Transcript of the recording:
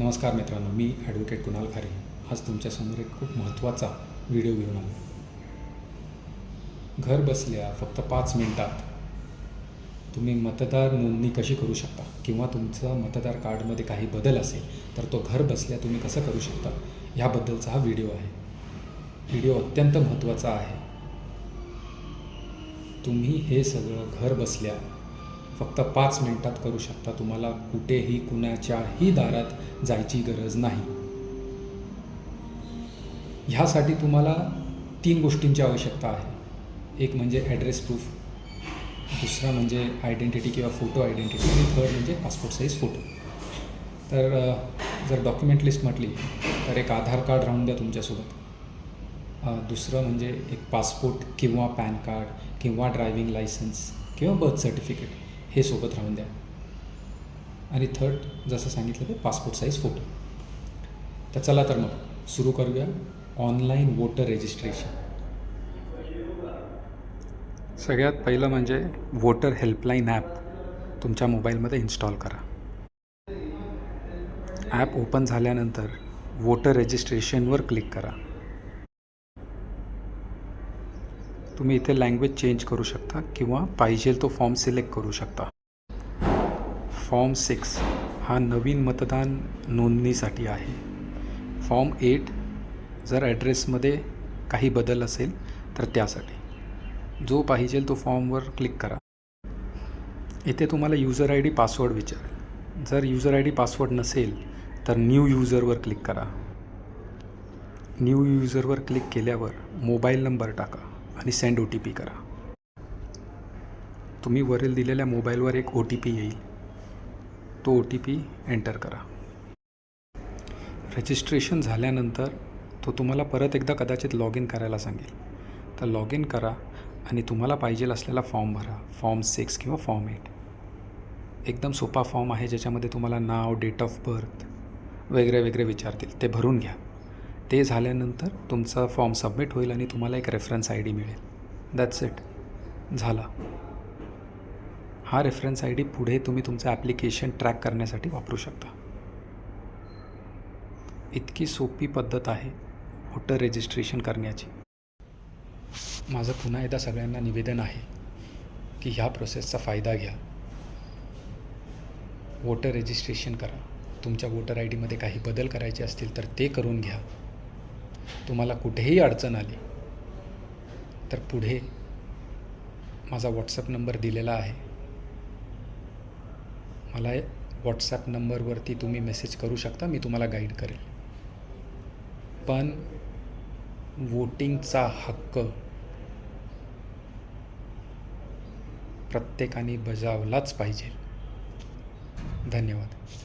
नमस्कार मित्रांनो मी ॲडव्होकेट कुणाल खारे. आज तुमच्यासमोर एक खूप महत्त्वाचा व्हिडिओ घेऊन आलो. घर बसल्या फक्त पाच मिनटात तुम्ही मतदार नोंदणी कशी करू शकता? किंवा तुमचा मतदार कार्डमध्ये काही बदल असेल तर तो घर बसल्या तुम्ही कसं करू शकता? ह्याबद्दलचा हा व्हिडिओ आहे. व्हिडिओ अत्यंत महत्त्वाचा आहे. तुम्ही हे सगळं घर बसल्या फक्त पाच मिनिटात करू शकता. तुम्हाला कुठेही कुणाच्याही दारात जायची गरज नाही. ह्यासाठी तुम्हाला तीन गोष्टींची आवश्यकता आहे. एक म्हणजे ॲड्रेस प्रूफ दुसरा म्हणजे आयडेंटिटी किंवा फोटो आयडेंटिटी आणि थर्ड म्हणजे पासपोर्ट साईज फोटो तर जर डॉक्युमेंट लिस्ट म्हटली तर एक आधार कार्ड राहून द्या तुमच्यासोबत. दुसरं म्हणजे एक पासपोर्ट किंवा पॅन कार्ड किंवा ड्रायविंग लायसन्स किंवा बर्थ सर्टिफिकेट हे सोबत राहून द्या. आणि थर्ड जसं सांगितलं ते पासपोर्ट साईज फोटो तर चला तर मग सुरू करूया ऑनलाईन वोटर रजिस्ट्रेशन सगळ्यात पहिलं म्हणजे वोटर हेल्पलाईन ॲप तुमच्या मोबाईलमध्ये इन्स्टॉल करा. ॲप ओपन झाल्यानंतर वोटर रजिस्ट्रेशनवर क्लिक करा. तुम्ही इथे लँग्वेज चेंज करू शकता किंवा पाहिजे तो फॉर्म सिलेक्ट करू शकता. फॉर्म सिक्स हा नवीन मतदान नोंदणीसाठी आहे. फॉर्म एट जर ॲड्रेसमध्ये काही बदल असेल तर त्यासाठी. जो पाहिजे तो फॉर्मवर क्लिक करा. इथे तुम्हाला युजर आय डी पासवर्ड विचारेल. जर युजर आय डी पासवर्ड नसेल तर न्यू युजरवर क्लिक करा. न्यू युजरवर क्लिक केल्यावर मोबाईल नंबर टाका. आणि सेंड ओ टी पी करा. तुम्ही वरील दिलेल्या मोबाईलवर एक ओ टी पी येईल. तो ओ टी पी एंटर करा. रजिस्ट्रेशन झाल्यानंतर तो तुम्हाला परत एकदा कदाचित लॉग इन करायला सांगेल. तर लॉग इन करा आणि तुम्हाला पाहिजे असलेला फॉर्म भरा. फॉर्म सिक्स किंवा फॉर्म एट. एकदम सोपा फॉर्म आहे ज्याच्यामध्ये तुम्हाला नाव डेट ऑफ बर्थ वगैरे वगैरे विचारतील. ते भरून घ्या. ते झाल्यानंतर तुमचा फॉर्म सबमिट होईल आणि तुम्हाला एक रेफरन्स आय डी मिळेल. दॅट्स इट झाला. हा रेफरन्स आय डी पुढे तुम्ही तुमचं ॲप्लिकेशन ट्रॅक करण्यासाठी वापरू शकता. इतकी सोपी पद्धत आहे वोटर रजिस्ट्रेशन करण्याची. माझं पुन्हा एकदा सगळ्यांना निवेदन आहे की ह्या प्रोसेसचा फायदा घ्या. वोटर रजिस्ट्रेशन करा. तुमच्या वोटर आय डीमध्ये काही बदल करायचे असतील तर ते करून घ्या. तुम्हाला कुठेही अडचण आली तर पुढे माझा व्हॉट्सअप नंबर दिलेला आहे. मला व्हॉट्सॲप नंबरवरती तुम्ही मेसेज करू शकता मी तुम्हाला गाईड करेल. पण वोटिंगचा हक्क प्रत्येकाने बजावलाच पाहिजे. धन्यवाद.